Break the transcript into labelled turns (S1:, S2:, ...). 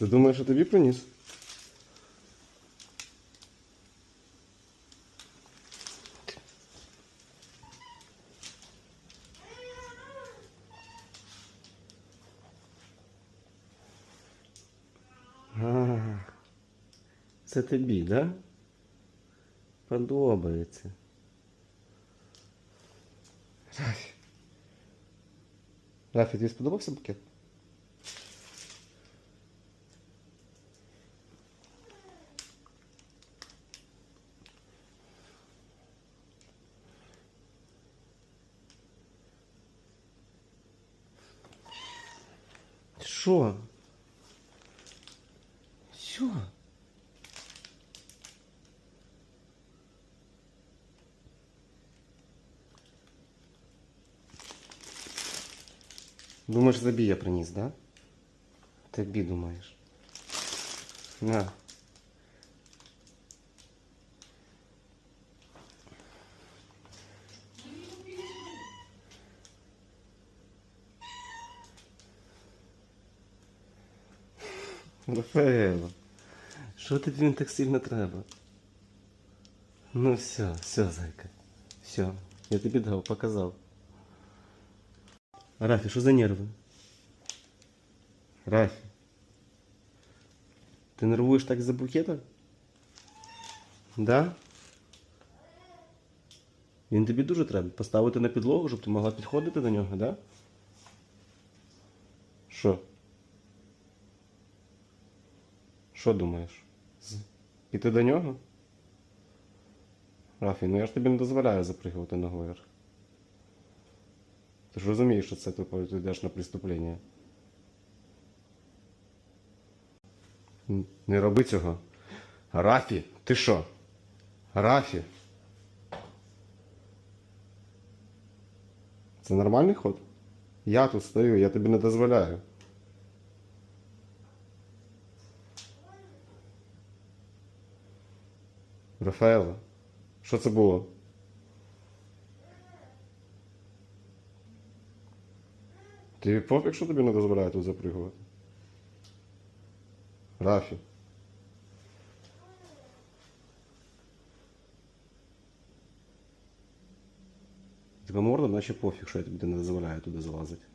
S1: Ти думаєш, що тобі приніс? А, це тобі, да? Подобається. Рафі. Рафі, тобі сподобався букет? Що? Що? Думаєш, забій я приніс, да? Тобі думаєш. На. Рафаело, що тобі він так сильно треба? Ну все, все, зайка. Все, я тобі дав, показав. Рафі, що за нерви? Рафі. Ти нервуєш так за букета? Да? Він тобі дуже треба. Поставити на підлогу, щоб ти могла підходити до нього, да? Що? Що думаєш? Піти до нього? Рафі, ну я ж тобі не дозволяю запригувати ногою вверх. Ти ж розумієш, що це ти йдеш на преступлення. Не роби цього. Рафі, ти що? Рафі. Це нормальний ход? Я тут стою, я тобі не дозволяю. Рафаело, що це було? Ти пофіг, що тобі не дозволяє тут запригувати? Рафі. Тебе морда, наче пофіг, що я тобі не дозволяю туди залазити.